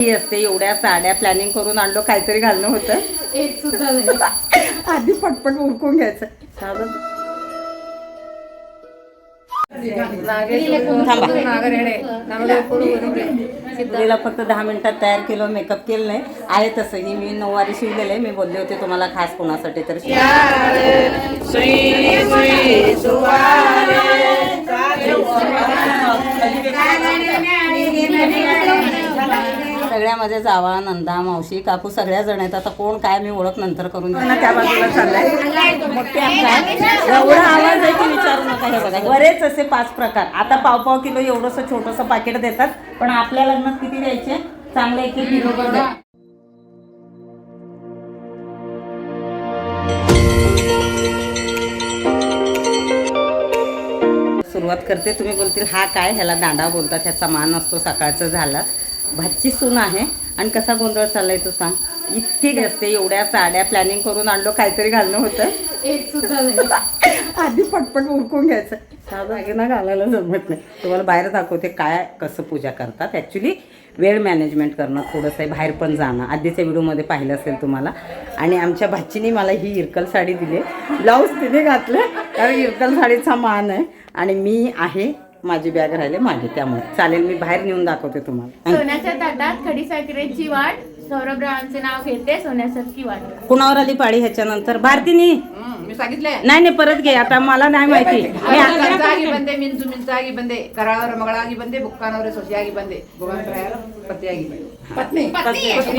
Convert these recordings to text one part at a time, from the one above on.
ही असते एवढ्या साड्या प्लॅनिंग करून आणलो काहीतरी घालणं होतं. एक सुद्धा नाही. आधी पटपट उरकून घ्यायचं. मुलीला फक्त दहा मिनिटात तयार केलं मेकअप केलं नाही. आहे तसंही मी नऊवारी शिवलेलं आहे. मी बोलले होते तुम्हाला खास कोणासाठी तर. शिव- सगळ्यामध्ये जावा नंदा मावशी काकू सगळ्या जण आहेत. आता कोण काय मी ओळख नंतर करून देईन. त्या बाजूला चाललाय. मोठे आमचा एवढा आवाज आहे की विचारू नका हे बघा. बरेच असे पाच प्रकार. आता पाव पाव किलो एवढंसं छोटंसं पाकिट देतात पण आपल्या लग्नात किती द्यायचे? चांगले एक किलो द्या. सुरुवात करते. तुम्ही बोलतील हा काय ह्याला दांडा बोलतात ह्याचा मान असतो सकाळचं झालं. भाची सून आहे. आणि कसा गोंधळ चाललाय तो सांग. इतकी असते एवढ्या साड्या प्लॅनिंग करून आणलो काहीतरी घालणं होतं. एक सुद्धा नाही. आधी पटपट उरकून घ्यायचं. दागिना घालायला जमत नाही. तुम्हाला बाहेर दाखवते काय कसं पूजा करतात. ॲक्च्युली वेळ मॅनेजमेंट करणं थोडंसं आहे. बाहेर पण जाणं. आधीच्या व्हिडिओमध्ये पाहिलं असेल तुम्हाला. आणि आमच्या भाचीने मला ही इरकल साडी दिली. ब्लाऊज तिने घातलं. कारण इरकल साडीचा मान आहे. आणि मी आहे माझी बॅग राहिले मागे त्यामुळे चालेल मी बाहेर नेऊन दाखवते तुम्हाला सोन्याच्या ताटात खडी साखरेची वाट सौरभ रावांचे नाव घेते सोन्यासारखी वाट कुणावर आली पाळी ह्याच्यानंतर भारतीनी मी सांगितलंय नाही नाही परत घे आता मला नाही माहिती मी आता- ಕಂಚಾಗಿ ಬಂದೆ ಮಿಂಚು ಮಿಂಚಾಗಿ ಬಂದೆ ಕರಾವರ ಮಗಳಾಗಿ ಬಂದೆ ಬುಕ್ಕಾನವರ ಸೊಸೆಯಾಗಿ ಬಂದೆ ಭಗವಂತರಾಯರ ಪತಿಯಾಗಿ ಪತ್ನಿ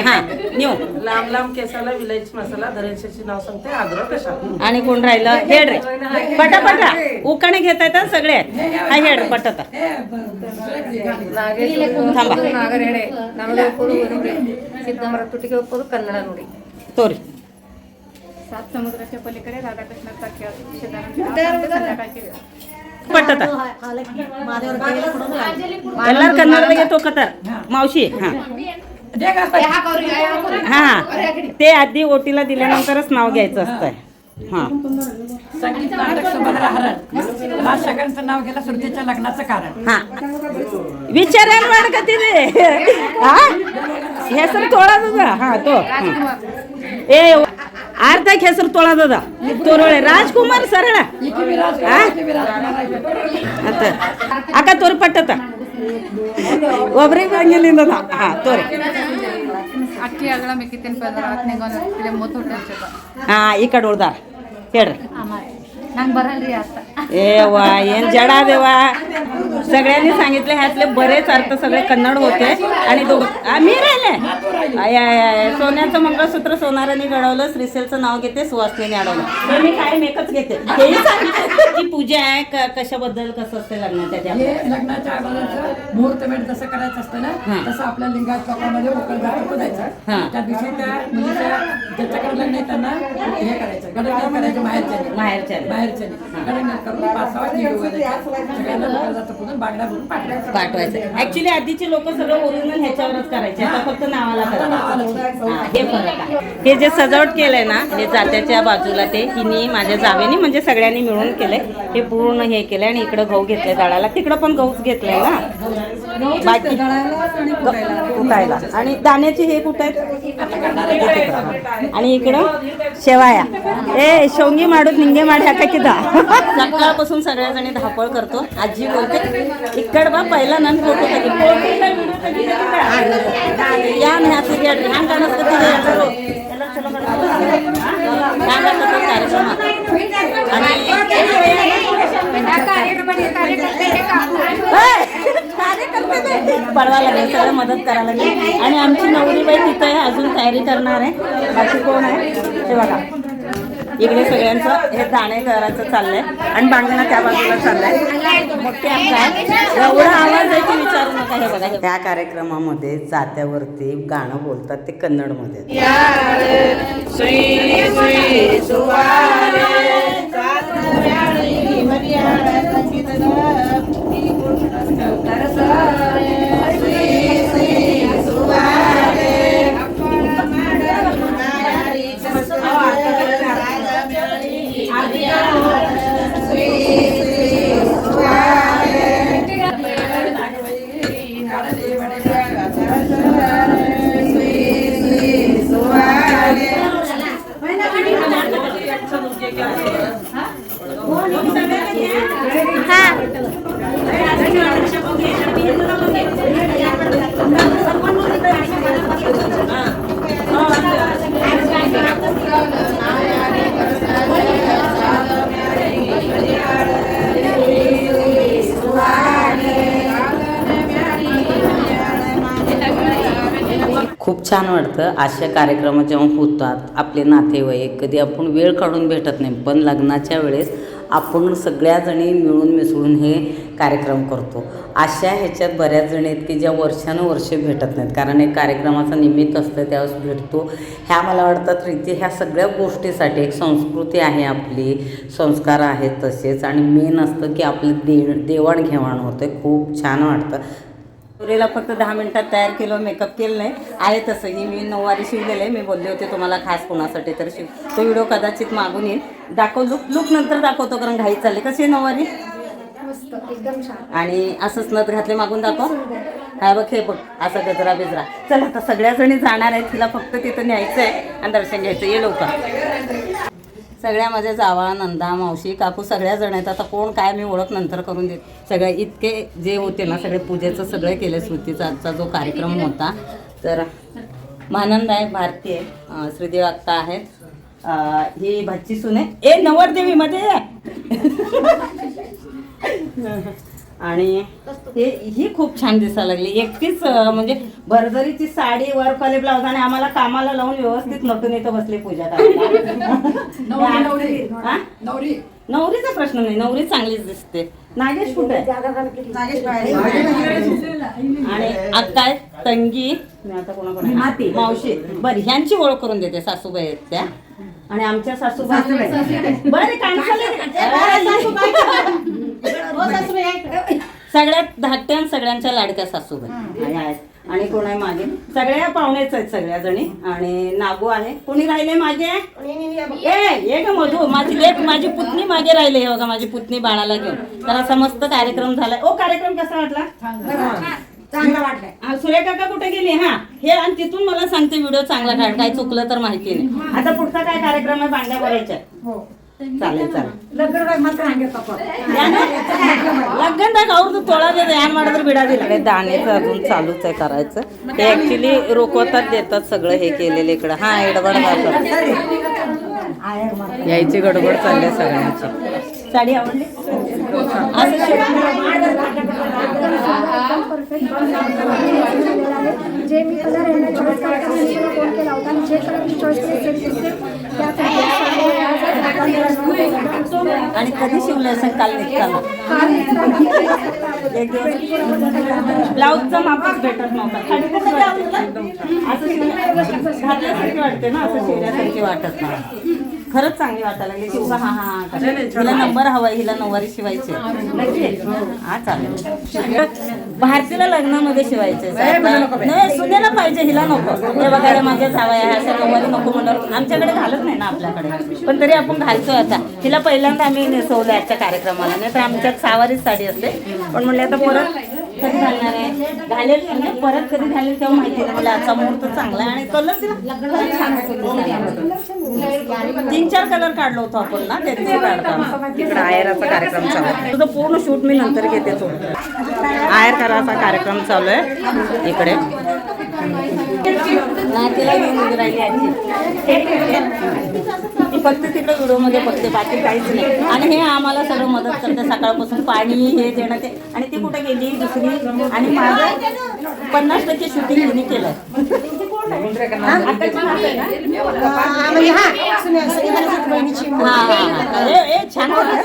हा न्यू लांब लांब केसाला विलायची मसाला धरणशेची नाव सांगते आग्रह कशा आणि कोण राहिलं हेड रे पटापटा उकाणे घेत आहेत हं सगळे हा हेड पटता थांबा ನಾಗರೇಳೆ ನಮಗೆ ಒಪ್ಪೋದು ನುಡಿ ಸಿದ್ದಮರ ತುಟಿಗೆ ಒಪ್ಪೋದು ಕನ್ನಡ ನುಡಿ तोरी सात समुद्राच्या पलीकडे राधाकृष्णाचा खेळ शेजाऱ्यांचे नाव सांगते संध्याकाळची वेळ. पटता ಎಲ್ಲಾರು ಕನ್ನಡದಾಗೆ ತೋಕತಾರ मावशी हा हा ते आधी ओटीला दिल्यानंतरच नाव घ्यायचं असतंय हा संगीत नाटक सुभद्रा हरण राज सगळ्यांचं नाव गेलं श्रुतीच्या लग्नाचं कारण हा विचारायला वाट का तिने हा ಹೆಸರು ತೊಳದದ ಹಾ ತೋ ಏ ಅರ್ಧ ಹೆಸರು ತೊಳದದ. ತೋರೊಳೆ. ರಾಜ್ಕುಮಾರ್ ಸರಳ? ಅಂತ ಅಕ್ಕ ತೋರಿ ಪಟ್ಟತ ಒಬ್ರಿಗೆ ಹಂಗಿಲ್ಲಿಂದ ಹಾ ತೋರಿ. ಹಾ ಈ ಕಡೆ ಉಳ್ದಾರ. ಹೇಳ್ರಿ. ನಂಗೆ ಬರಲ್ರಿ ಅತ್ತ ए वा ಏನ್ ಜಡ देवा सगळ्यांनी सांगितले ह्यातले बरेच अर्थ सगळे कन्नड होते आणि दोघ आ, मी राहिले आय, आय, आय. सोन्याचं मंगळसूत्र सोनाराने घडवलं श्रीसेलचं नाव घेते सुवासनीने अडवलं तर मी काय मेकच घेते हेही सांगितलं. जी पूजा आहे क- कशाबद्दल कसं असते लग्नाच्या त्या हे लग्नाच्या अगोदरचं मुहूर्त वेळ जसं करायचं असतं ना हां. तसं आपल्या लिंगात कपामध्ये उकळ जातं पुजायचं हां. त्या दिवशी त्या मुलीच्या ज्याच्याकडे लग्न आहे त्यांना हे करायचं गडगड करायचं बाहेरच्या बाहेरच्या पाठवायचं. ऍक्च्युली आधीची लोक सगळं ओरिजिनल ह्याच्यावरच करायचे. आता फक्त नावाला हा, फरक आहे. जे सजावट केलंय ना हे जात्याच्या बाजूला ते हिनी माझ्या जावेनी म्हणजे सगळ्यांनी मिळून केलंय. हे पूर्ण हे केलंय आणि इकडं गहू घेतले दळायला. तिकडं पण गहूच घेतलंय ना. बाकी कुटायला आणि दाण्याचे हे कुठे आहेत? आणि इकडं शेवाया. ए शेवंगी माडून निंगे माड ह्या की दहा सकाळपासून सगळ्याजणी धापळ करतो. आजी बोलते इकड बा पहिला नन फोटो कधी या नाही हो. लागेल सगळं मदत करायला लागेल आणि आमची नवरीबाई तिथं आहे अजून तयारी करणार आहे. बाकी कोण आहे? ते बघा. इकडे सगळ्यांचं हे दाणे करायचं चाललंय आणि बांगणा त्या बाजूला चाललाय. एवढा आवाज आहे की विचारू नका हे बघा. त्या कार्यक्रमामध्ये जात्यावरती गाणं बोलतात ते कन्नडमध्ये. रे छान वाटतं. अशा कार्यक्रम जेव्हा होतात आपले नातेवाईक कधी आपण वेळ काढून भेटत नाही पण लग्नाच्या वेळेस आपण सगळ्याजणी मिळून मिसळून हे कार्यक्रम करतो. अशा ह्याच्यात बऱ्याच जणी आहेत की ज्या वर्षानुवर्षे भेटत नाहीत. कारण एक कार्यक्रमाचं निमित्त असतं त्यावेळेस भेटतो. ह्या मला वाटतात रीती ह्या सगळ्या गोष्टीसाठी एक संस्कृती आहे आपली संस्कार आहेत तसेच. आणि मेन असतं की आपलं दे देवाणघेवाण होतं खूप छान वाटतं. पुरेला फक्त दहा मिनिटात तयार केलं मेकअप केलं नाही. आहे तसंही. मी नऊवारी शिवलेलं आहे. मी बोलले होते तुम्हाला खास कोणासाठी तर शिव. तो व्हिडिओ कदाचित मागून येईल. दाखव लुक लुक नंतर दाखवतो कारण घाई चालली. कशी आहे नऊवारी? आणि असंच नथ घातले मागून दाखव. काय बघ हे बघ. असा गजरा बिजरा. चला आता सगळ्या जणी जाणार आहेत. तिला फक्त तिथं न्यायचं आहे आणि दर्शन घ्यायचं. ये लवकर. सगळ्या माझ्या जावा नंदा मावशी काकू सगळ्या जण आहेत. आता कोण काय मी ओळख नंतर करून देत. सगळे इतके जे होते ना सगळे पूजेचं सगळं केलं स्मृतीचा आजचा जो कार्यक्रम होता. तर मानंद आहे भारती आहे श्रीदेव आत्ता आहेत. ही भाची सुने. ए नवरदेवी मध्ये आणि हे ही खूप छान दिसायला लागली. एकटीच म्हणजे भरजरीची साडी वर्कवाले ब्लाऊज आणि आम्हाला कामाला लावून व्यवस्थित नटून इथं बसली पूजा हा? नवरीचा प्रश्न नाही नवरी चांगलीच दिसते. नागेश कुठे? आहे? आणि आता तंगी मी आता कोणाकडे मावशी. बरं ह्यांची ओळख करून देते सासूबाई आहेत त्या. आणि आमच्या सासूबाई. बरं सगळ्यात धाकट्या सगळ्यांच्या लाडक्या सासूबाई. आणि कोण आहे मागे? सगळ्या पाहुणेच आहेत सगळ्या जणी आणि नागू आहे. कोणी राहिले मागे? ये ग मधू. माझी लेक माझी पुतणी मागे राहिले हे बघा माझी पुतणी बाळाला घेऊन. तर असा मस्त कार्यक्रम झालाय. ओ कार्यक्रम कसा वाटला? चांगला वाटलाय हा, सुरेखा काका कुठे गेली हा हे आणि तिथून मला सांगते व्हिडिओ चांगला काढ काय चुकलं तर माहिती नाही आता पुढचा काय कार्यक्रम आहे बांगड्या भरायच्या चालेल चालेल लग्न मात्र हंगे पप्पा ಲಗ್ಗಂದಾಗ ಅವ್ರದ್ದು ತೊಳೋದಿದೆ ಏನ್ ಮಾಡಿದ್ರು ಬಿಡೋದಿಲ್ಲ दाणेचं अजून चालूच आहे करायचं ते ऍक्च्युली रोखवतात देतात सगळं हे केलेलं इकडं हा एडबड घालतात यायची गडबड चालली आहे सगळ्यांची साडी आवडली असं जे मी कलर यांना चॉईस करताना मी फोन केला होता आणि जे कलरची चॉईस केली सेम आणि कधी शिवलं असेल काल निघताना ब्लाऊजचा मापच भेटत नव्हता? असं घातल्यासारखी वाटते ना असं शिवल्यासारखी वाटत नाही खरंच चांगली वाटायला लागली. शिव हा हा हा. हिला नंबर हवाय हिला नऊवारी शिवायचे हा चालेल. भारतीला लग्नामध्ये शिवायचे नाही सुनेला पाहिजे हिला नको. हे बघायला माझ्या जावया ह्या अशा नऊवारी नको म्हणलं आमच्याकडे घालत नाही ना आपल्याकडे. पण तरी आपण घालतोय आता. हिला पहिल्यांदा आम्ही नेसवलं आजच्या कार्यक्रमाला. नाही तर आमच्यात सहावारीच साडी असते. पण म्हणले आता परत कधी घालणार आहे? घालेल म्हणजे परत कधी घालेल तेव्हा माहिती नाही. मला आजचा मुहूर्त चांगला आहे आणि कलर तिला. तीन चार कलर काढलो होतो आपण ना ते दिवशी काढताना. तिकडे आयराचा कार्यक्रम चालू आहे. तुझं पूर्ण शूट मी नंतर घेते तो. आयर करायचा कार्यक्रम चालू आहे. इकडे. तिला घेऊन राहिली आजी. फक्त तिकडे व्हिडिओमध्ये बघते बाकी काहीच नाही आणि हे आम्हाला सगळं मदत करते सकाळपासून पाणी हे देणं ते आणि ती कुठे गेली दुसरी आणि माझं पन्नास टक्के शूटिंग हिने केलं हा, हा, हा. ए, ए, छान होतं.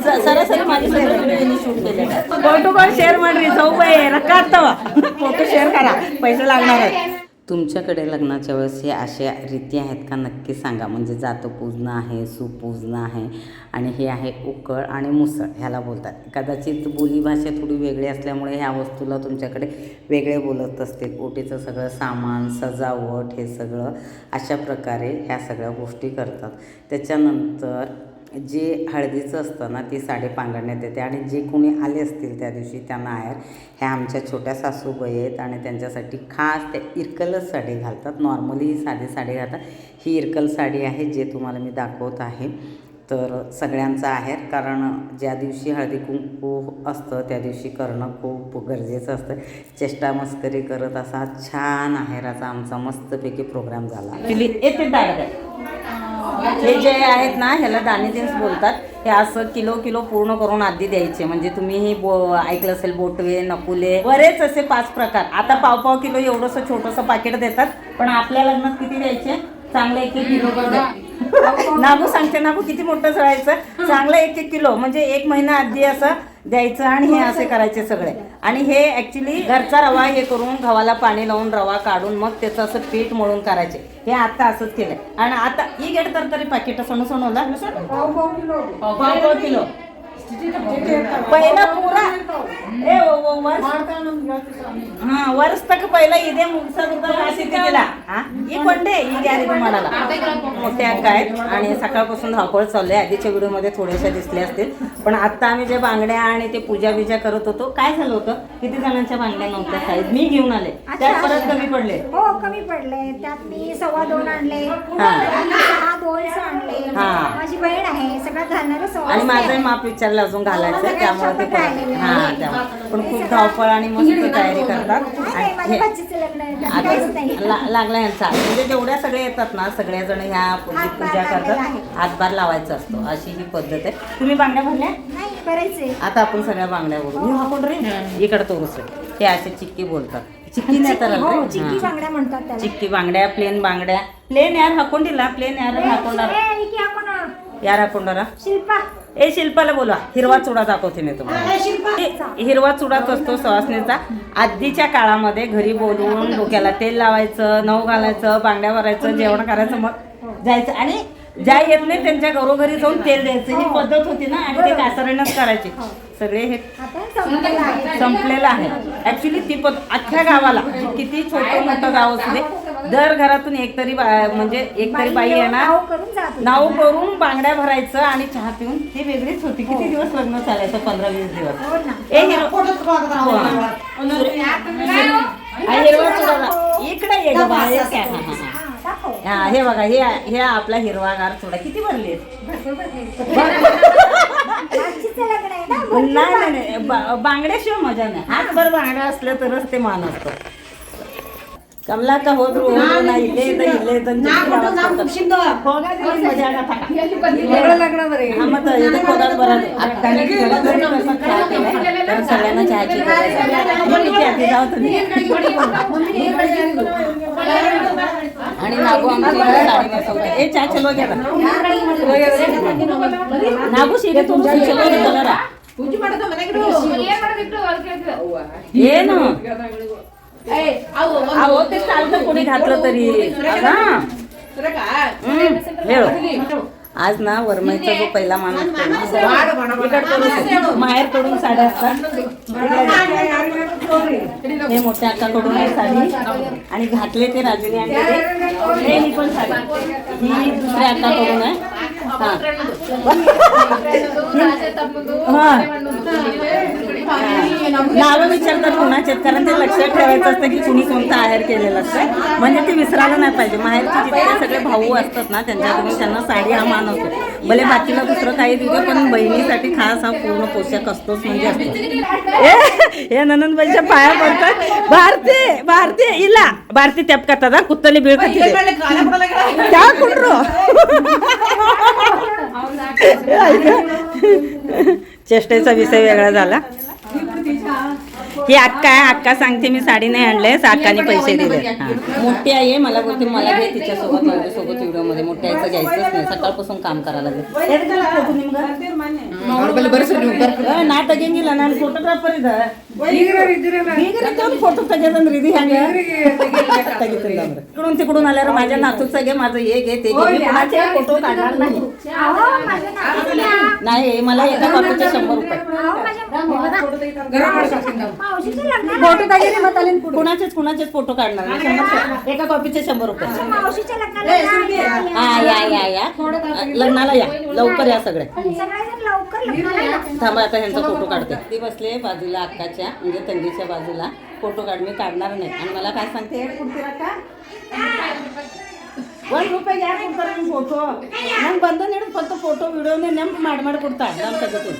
स- सरासरी माझी सगळं व्हिडिओ शूट केले फोटो कॉल शेअर ಮಾಡ್ರಿ चौबाई रक्का ಆಗ್ತಾವ फोटो शेअर करा पैसे लागणार आहेत तुमच्याकडे लग्नाच्या वेळेस हे अशा रीती आहेत का? नक्की सांगा. म्हणजे जातं पूजणं आहे सुपूजणं आहे आणि हे आहे उकळ आणि मुसळ ह्याला बोलतात. कदाचित बोलीभाषा थोडी वेगळी असल्यामुळे ह्या वस्तूला तुमच्याकडे वेगळे बोलत असतील. ओटीचं सगळं सामान सजावट हे सगळं अशा प्रकारे ह्या सगळ्या गोष्टी करतात. त्याच्यानंतर जे हळदीचं असतं ना ती साडी पांघडण्यात येते आणि जे कोणी आले असतील त्या दिवशी त्यांना आहेर ह्या आमच्या छोट्या सासूबाई आहेत आणि त्यांच्यासाठी खास त्या इरकलच साडी घालतात. नॉर्मली ही साधी साडी घालतात. ही इरकल साडी आहे जे तुम्हाला मी दाखवत आहे. तर सगळ्यांचा आहेर कारण ज्या दिवशी हळदी कुंकू असतं त्या दिवशी करणं खूप गरजेचं असतं. चेष्टा मस्करी करत असा छान आहेराचा आमचा मस्तपैकी प्रोग्राम झाला. येते हे जे आहेत ना ह्याला दाणी दिवस बोलतात. हे असं किलो किलो पूर्ण करून आधी द्यायचे. म्हणजे तुम्ही हे ऐकलं असेल बोटवे नकुले बरेच असे पाच प्रकार. आता पाव पाव किलो एवढंसं छोटंसं पाकिट देतात पण आपल्या लग्नात किती द्यायचे? चांगलं एक एक किलो नागू सांगते नागू किती मोठं जळायचं? चांगलं एक एक किलो. म्हणजे एक महिना आधी असं द्यायचं आणि हे असे करायचे सगळे. आणि हे ऍक्च्युली घरचा रवा हे करून गव्हाला पाणी लावून रवा काढून मग त्याचं असं पीठ मळून करायचे. हे आता असंच केलंय. आणि आता ही गेड तर तरी पाकिट सोनं सोनवला पाव पाव किलो पहिला पुरा. हा येते तिला. हा? ही कोणते ही गॅरी तुम्हाला मोठ्या अक्का आहेत. आणि सकाळपासून धावपळ चालू आहे. आधीच्या व्हिडिओमध्ये थोड्याशा दिसल्या असतील. पण आता आम्ही जे बांगड्या आणि ते पूजा बिजा करत होतो काय झालं होतं? किती जणांच्या बांगड्या नव्हत्या साईज? मी घेऊन आले. त्यात परत कमी पडले. हो कमी पडले. त्यात मी सव्वा दोन आणले. हा. सहा दोनच आणले. माझी बहीण आहे. सगळ्यात घालणारं आणि माझंही माप विचारलं अजून घालायचं त्यामुळे ते परत हा त्यामुळे. पण खूप धावपळ आणि मस्त तयारी करतात. हे- आता लागला यांचा म्हणजे जेवढ्या सगळे येतात ना सगळ्या जण ह्या पूजी करतात. हातभार लावायचा असतो अशी ही पद्धत आहे. तुम्ही बांगड्या भरल्या? आता आपण सगळ्या बांगड्या बोलू हा. कोण रे? इकडे तोरूच आहे हे असे चिक्की बोलतात. चिक्की नाही तर हो चिक्की रे. हा. बांगड्या म्हणतात त्याला. चिक्की बांगड्या प्लेन बांगड्या. प्लेन यार हाकोंडीला प्लेन यार हाकोंडाला यार हाकोंडाला शिल्पा. ए शिल्पाला बोला हिरवा चुडा दाखवते मी तुम्हाला. हे- हिरवा चुडाच असतो सवासणीचा आधीच्या काळामध्ये घरी बोलवून डोक्याला तेल लावायचं नऊ घालायचं बांगड्या भरायचं जेवण करायचं मग जायचं. आणि ज्या येत नाही त्यांच्या घरोघरी जाऊन तेल द्यायचं. ही पद्धत होती ना आणि ते कासऱ्यानंच करायचे. सगळे हे संपलेलं आहे. ऍक्च्युली ती पण अख्ख्या गावाला किती छोटं मोठं गाव असू दे दर घरातून एक तरी बा- म्हणजे एक तरी बाई येणार. नाव करून जात होती. नाव करून बांगड्या भरायचं आणि चहा पिऊन. ती वेगळीच होती. किती दिवस लग्न चालायचं? पंधरा वीस दिवस. हो हो. इकडे ये? हा, हा, हा. हा. हा हे बघा हे हे आपला हिरवागार चुडा. किती भरले? नाही नाही, बांगड्याशिवाय मजा नाही. हातभर बांगड्या असल्या तरच ते मान असतो. कमला होत ना ना हा तर तर सगळ्यांना चहाची आणि नागू आमची साडी नेसवते. ए चहा चलो घ्या ना. नागू शिरे तुमची चलो घे कलर ಏನು अहो ते चालतं कोणी घातलं तरी. हा. आज ना वरमाईचा जो पहिला मान असतो ना इकडकडून माहेरकडून साड्या असतात. हे मोठ्या अक्काकडून आहे साडी. आणि घातले ते राजुनी आणि हे पण साडी. ही दुसऱ्या अक्काकडून आहे. हा. नावं विचारतात कोणाचे कारण ते लक्षात ठेवायचं असतं की कुणी कोणतं आहेर केलेलं असतं. म्हणजे ते विसरायला नाही पाहिजे. माहेरचे जितके सगळे भाऊ असतात ना त्यांच्याकडून त्यांना साडी हा मान असतो. भले बाकीला दुसरं काही दिलं पण बहिणीसाठी खास हा पूर्ण पोशाख असतोच म्हणजे असतो. हे ननंदबाईच्या पाया पडतात. भारती भारती इला. भारती त्याप करतात कुत्तली बीळ त्या कुंड्रो. चेष्टेचा विषय वेगळा झाला. 你不等一下啊。ही अक्का आहे. अक्का सांगते मी साडी नाही आणले अक्काने पैसे दिले मोठी आई आहे. मला बोलते मला घे तिच्यासोबत सोबत व्हिडिओमध्ये. मोठ्या आईचं घ्यायचंच नाही. सकाळपासून काम करायला लागेल. ना फोटो इकडून तिकडून आल्यावर माझ्या नातूचं घे माझं हे घे ते घे. फोटो काढणार नाही. नाही. मला एका कॉपीचे शंभर रुपये. अहो, माझ्या मावशीच्या लग्नाला फोटो दाखवले कुणाचेच कुणाचेच फोटो काढणार नाही शंभर एका कॉपीचे शंभर रुपये मावशीच्या लग्नाला या, या, या. हा या या या लग्नाला या लवकर या सगळे सगळेजण लवकर लग्नाला या. थांबा आता ह्यांचा फोटो काढते ती बसले बाजूला अक्काच्या म्हणजे तंगीच्या बाजूला फोटो काढ मी काढणार नाही आणि मला काय सांगते "हे कुठे राखा ಒಂದು ರೂಪಾಯಿಗೆ ಯಾರು ಕೊಡ್ತಾರೆ ನಿಮ್ಮ ಫೋಟೋ ನಂಗೆ ಬಂದ ನೀಡು ಫೋಟೋ ಫೋಟೋ ವಿಡಿಯೋನೇ ನೆಂಪು ಮಾಡಿ ಮಾಡಿ ಕೊಡ್ತಾರೆ ನಾನು ತೆಗೆದು